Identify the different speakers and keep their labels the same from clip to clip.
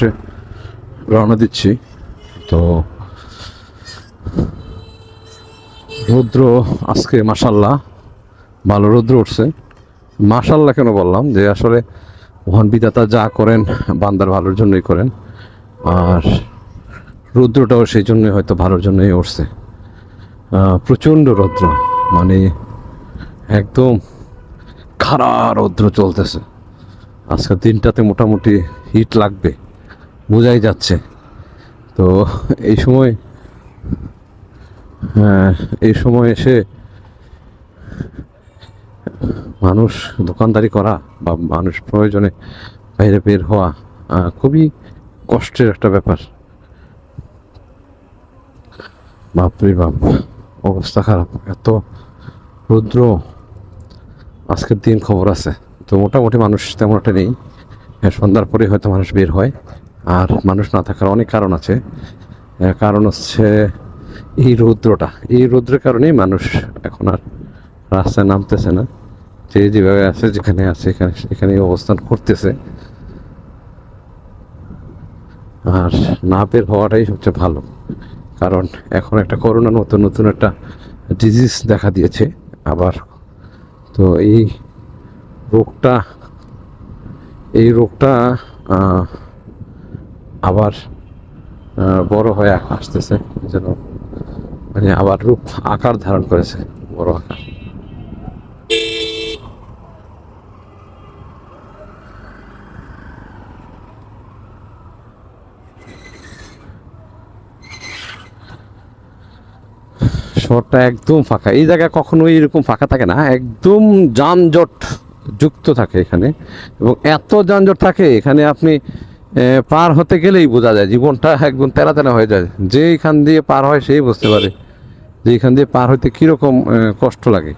Speaker 1: উদ্দেশ্যে রওনা দিচ্ছি। তো রৌদ্র আজকে মাসাল্লাহ ভালো রৌদ্র উঠছে। মাসাল্লাহ কেন বললাম যে আসলে মহান বিধাতা যা করেন, বান্দার ভালোর জন্যই করেন। আর রৌদ্রটাও সেই জন্যই হয়তো ভালোর জন্যই উঠছে। প্রচণ্ড রৌদ্র মানে একদম খারা রৌদ্র চলতেছে। আজকের দিনটাতে মোটামুটি হিট লাগবে। বোঝাই যাচ্ছে। তো এই সময় হ্যাঁ, এই সময় এসে মানুষ দোকানদারি করা বা মানুষ প্রয়োজনে বাইরে বের হওয়া খুবই কষ্টের একটা ব্যাপার। বাপরে বাপ অবস্থা খারাপ। এত রুদ্র আজকের দিন খবর আছে। তো মোটামুটি মানুষ তেমন একটা নেই। হ্যাঁ, সন্ধ্যার পরে হয়তো মানুষ বের হয়। আর মানুষ না থাকার অনেক কারণ আছে। কারণ হচ্ছে এই রৌদ্রটা। এই রৌদ্রের কারণেই মানুষ এখন আর রাস্তায় নামতেছে না। যে যেভাবে আছে, যেখানে আছে, এখানে সেখানে অবস্থান করতেছে। আর না বের হওয়াটাই সবচেয়ে ভালো। কারণ এখন একটা করোনার মতো নতুন একটা ডিজিজ দেখা দিয়েছে আবার। তো এই রোগটা এই রোগটা আবার বড় হয়ে আসতেছে, যেন মানে আবার রূপ, আকার ধারণ করেছে, বড় আকার। শহরটা একদম ফাঁকা। এই জায়গায় কখনো এরকম ফাঁকা থাকে না একদম যানজট যুক্ত থাকে এখানে। এবং এত যানজট থাকে, এখানে আপনি পার হতে গেলেই বোঝা যায়, জীবনটা একদম তেরা তেরা হয়ে যায়। যে এখান দিয়ে পার হয় সেই বুঝতে পারে যে এখান দিয়ে পার হইতে কীরকম কষ্ট লাগে।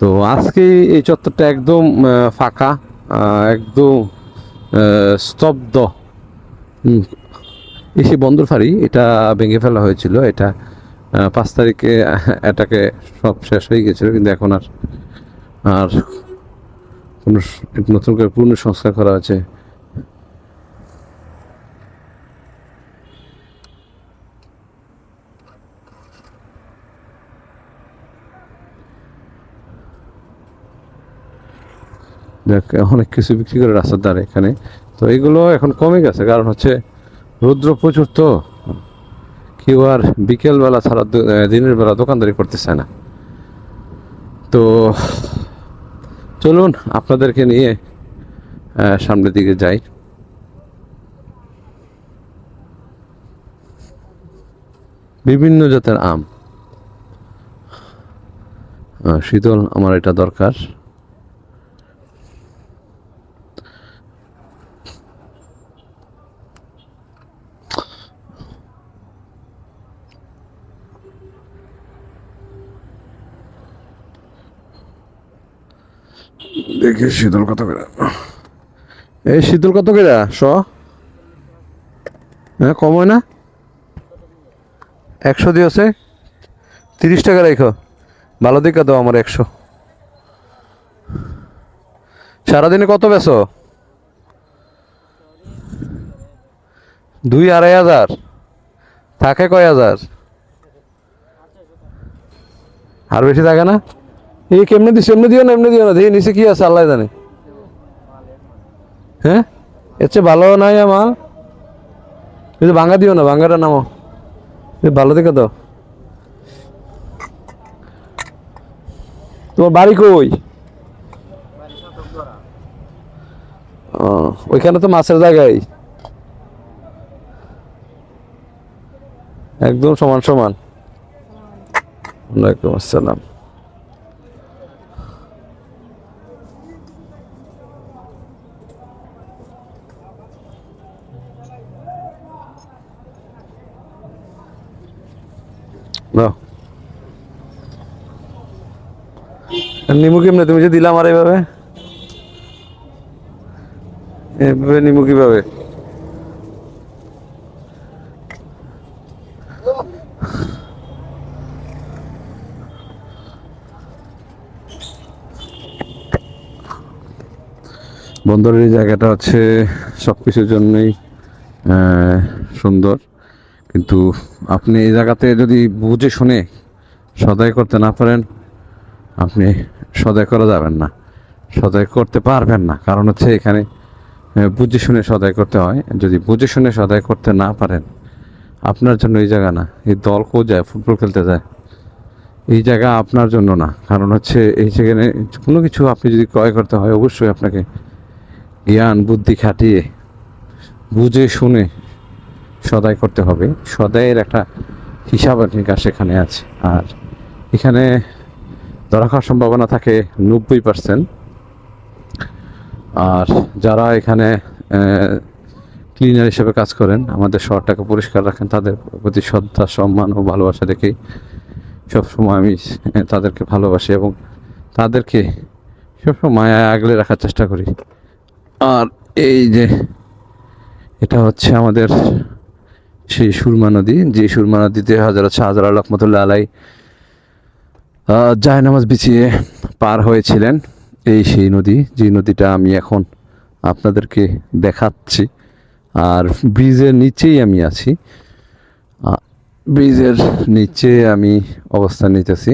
Speaker 1: তো আজকে এই চত্বরটা একদম ফাঁকা একদম স্তব্ধ। এসে বন্দর ফাঁড়ি, এটা ভেঙে ফেলা হয়েছিল, এটা পাঁচ তারিখে এটাকে সব শেষ হয়ে গেছিল, কিন্তু এখন আর আর কোনো নতুন করে পূর্ণ সংস্কার করা আছে অনেক কিছু বিক্রি করে রাস্তার ধারে এখানে। তো এগুলো এখন কমে গেছে, কারণ হচ্ছে রৌদ্র প্রচুর তো। কেউ আর বিকেলবেলা ছাড়া দিনের বেলা দোকানদারি করতে চায় না। তো চলুন, আপনাদেরকে নিয়ে সামনের দিকে যাই। বিভিন্ন জাতের আম। শীতল আমার এটা দরকার। দেখি শীতল কত করে। এই শীতল কত করে? শ। হ্যাঁ কম হয় না? একশো দিয়েছে। তিরিশ টাকা রেখো। ভালো দিকে দাও আমার একশো। সারাদিনে কত বেছো দুই আড়াই হাজার। থাকে কয় হাজার? আর বেশি থাকে না? এই কেমনে দিস এমনি দিও না, এমনি দিও না। দেখি নিচে কি আছে, আল্লাহ জানে। হ্যাঁ? এর চেয়ে ভালো নাই আমার। কিন্তু ভাঙ্গা দিও না, ভাঙ্গাটা নামো ভালো দেখে দাও তোমার বাড়ি কই? ওইখানে তো মাছের জায়গায়। একদম সমান সমান। ওয়ালাইকুম আসসালাম। নিমু কেমনে? তুমি যে দিলাম আর এইভাবে? এভাবে নিমু কীভাবে? বন্দরের জায়গাটা হচ্ছে সব কিছুর জন্যই সুন্দর। কিন্তু আপনি এই জায়গাতে যদি বুঝে শুনে সদাই করতে না পারেন, আপনি সদাই করা যাবেন না। সদাই করতে পারবেন না। কারণ হচ্ছে এখানে বুঝে শুনে সদাই করতে হয়। যদি বুঝে শুনে সদাই করতে না পারেন, আপনার জন্য এই জায়গা না। এই দল কেউ যায়? ফুটবল খেলতে যায়। এই জায়গা আপনার জন্য না। কারণ হচ্ছে এই সেখানে কোনো কিছু আপনি যদি ক্রয় করতে হয়, অবশ্যই আপনাকে জ্ঞান, বুদ্ধি খাটিয়ে বুঝে শুনে সদাই করতে হবে। সদাইয়ের একটা হিসাব নিকাশ সেখানে আছে। আর এখানে ধরা খাওয়ার সম্ভাবনা থাকে নব্বই পার্সেন্ট আর যারা এখানে ক্লিনার হিসেবে কাজ করেন, আমাদের শহরটাকে পরিষ্কার রাখেন, তাদের প্রতি শ্রদ্ধা, সম্মান ও ভালোবাসা দেখেই সবসময় আমি তাদেরকে ভালোবাসি এবং তাদেরকে সবসময় মায়ায় আগলে রাখার চেষ্টা করি। আর এই যে, এটা হচ্ছে আমাদের সেই সুরমা নদী, যে সুরমা নদীতে হাজার হাজার রহমতুল্লাহ আলাই জায় নামাজ বিছিয়ে পার হয়েছিলেন। এই সেই নদী, যে নদীটা আমি এখন আপনাদেরকে দেখাচ্ছি। আর ব্রিজের নিচেই আমি আছি। ব্রিজের নিচে আমি অবস্থান নিতেছি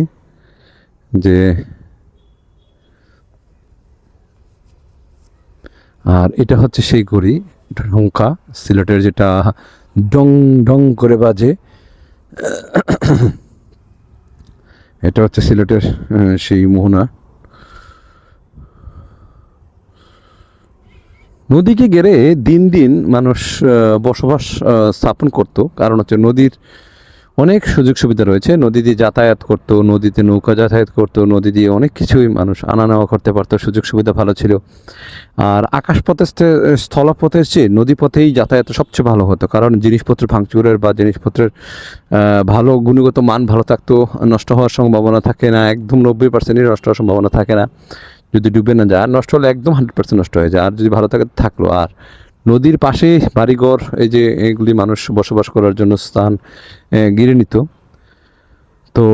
Speaker 1: যে, আর এটা হচ্ছে সেই গড়ি ঢঙ্কা সিলেটের যেটা ডং ডং করে বাজে। এটা হচ্ছে সিলেটের সেই মোহনা। নদীকে ঘেরে দিন দিন মানুষ বসবাস স্থাপন করত। কারণ হচ্ছে নদীর অনেক সুযোগ সুবিধা রয়েছে। নদী দিয়ে যাতায়াত করতো নদীতে নৌকা যাতায়াত করতো নদী দিয়ে অনেক কিছুই মানুষ আনা নেওয়া করতে পারতো সুযোগ সুবিধা ভালো ছিল। আর আকাশপথের চেয়ে, স্থলপথের চেয়ে নদীপথেই যাতায়াত সবচেয়ে ভালো হতো কারণ জিনিসপত্র ভাঙচুরের বা জিনিসপত্রের ভালো গুণগত মান ভালো থাকতো নষ্ট হওয়ার সম্ভাবনা থাকে না একদম নব্বই পার্সেন্টই নষ্ট হওয়ার সম্ভাবনা থাকে না। যদি ডুবে না যায় আর নষ্ট হলে একদম হান্ড্রেড পার্সেন্ট নষ্ট হয়ে যায় আর যদি ভালো থাকে থাকল। আর নদীর পাশে বাড়িঘর, এই যে এগুলি মানুষ বসবাস করার জন্য স্থান গিরে নিত। তো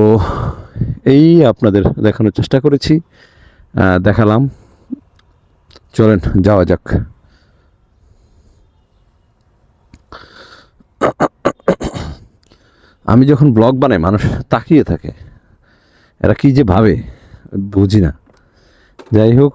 Speaker 1: এই আপনাদের দেখানোর চেষ্টা করেছি দেখালাম। চলেন, যাওয়া যাক। আমি যখন ব্লগ বানাই, মানুষ তাকিয়ে থাকে। এরা কি যে ভাবে, বুঝি না। যাই হোক